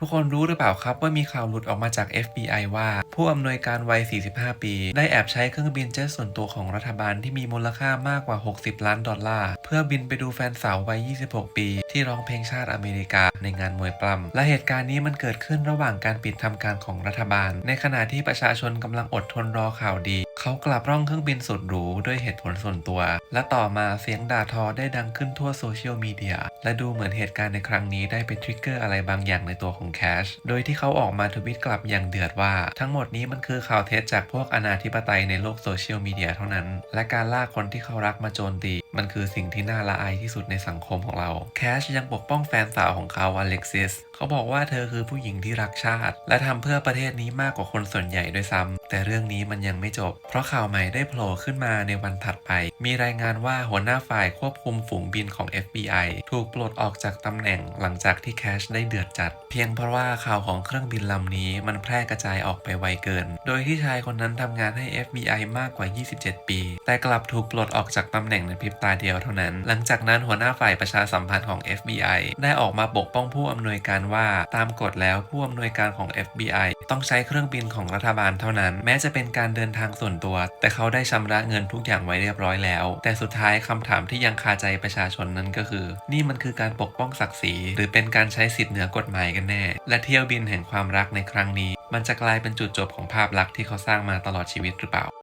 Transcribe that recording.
ทุกคนรู้หรือเปล่าครับว่ามีข่าวหลุดออกมาจาก FBI ว่า ผู้อำนวยการวัย 45 ปี ได้แอบใช้เครื่องบินเจ็ตส่วนตัวของรัฐบาลที่มีมูลค่ามากกว่า 60 ล้านดอลลาร์ เพื่อบินไปดูแฟนสาววัย 26 ปี ที่ร้องเพลงชาติอเมริกาในงานมวยปล้ำและเหตุการณ์นี้มันเกิดขึ้นระหว่างการปิดทำการของรัฐบาล ในขณะที่ประชาชนกำลังอดทนรอข่าวดี เขากลับร่องเครื่องบินสุดหรูด้วยเหตุผลส่วนตัว และต่อมาเสียงด่าทอได้ดังขึ้นทั่วโซเชียลมีเดีย และดูเหมือนเหตุการณ์ในครั้งนี้ได้เป็นทริกเกอร์อะไรบางอย่างในตัวของแคช โดยที่เขาออกมาทวิตกลับอย่างเดือดว่า ทั้งหมดนี้มันคือข่าวเท็จจากพวกอนาธิปไตยในโลกโซเชียลมีเดียเท่านั้น และการลากคนที่เขารักมาโจมตีมันคือสิ่งที่น่าละอายที่สุดในสังคมของเรา แคชยังปกป้องแฟนสาวของเขาอเล็กซิส เขาบอกว่าเธอคือผู้หญิงที่รักชาติ และทำเพื่อประเทศนี้มากกว่าคนส่วนใหญ่ด้วยซ้ำแต่เรื่องนี้มันยังไม่จบ เพราะข่าวใหม่ได้โผล่ขึ้นมาในวันถัดไป มีรายงานว่าหัวหน้าฝ่ายควบคุมฝูงบินของ FBI ถูกปลดออกจากตำแหน่งหลังจากที่แคชได้เดือดจัด เพียงเพราะว่าข่าวของเครื่องบินลำนี้มันแพร่กระจายออกไปไวเกิน โดยที่ชายคนนั้นทำงานให้ FBI มากกว่า 27 ปี แต่กลับถูกปลดออกจากตำแหน่งในพริบตาเดียวเท่านั้น หลังจากนั้นหัวหน้าฝ่ายประชาสัมพันธ์ของ FBI ได้ออกมาปกป้องผู้อำนวยการว่า ตามกฎแล้วผู้อำนวยการของ FBI ต้องใช้เครื่องบินของรัฐบาลเท่านั้น แม้จะเป็นการเดินทางส่วนตัว แต่เขาได้ชำระเงินทุกอย่างไว้เรียบร้อยแล้ว แต่สุดท้ายคำถามที่ยังคาใจประชาชนนั้นก็คือ นี่มันคือการปกป้องศักดิ์ศรี หรือเป็นการใช้สิทธิ์เหนือกฎหมายกันแน่ และเที่ยวบินแห่งความรักในครั้งนี้ มันจะกลายเป็นจุดจบของภาพลักษณ์ที่เขาสร้างมาตลอดชีวิตหรือเปล่า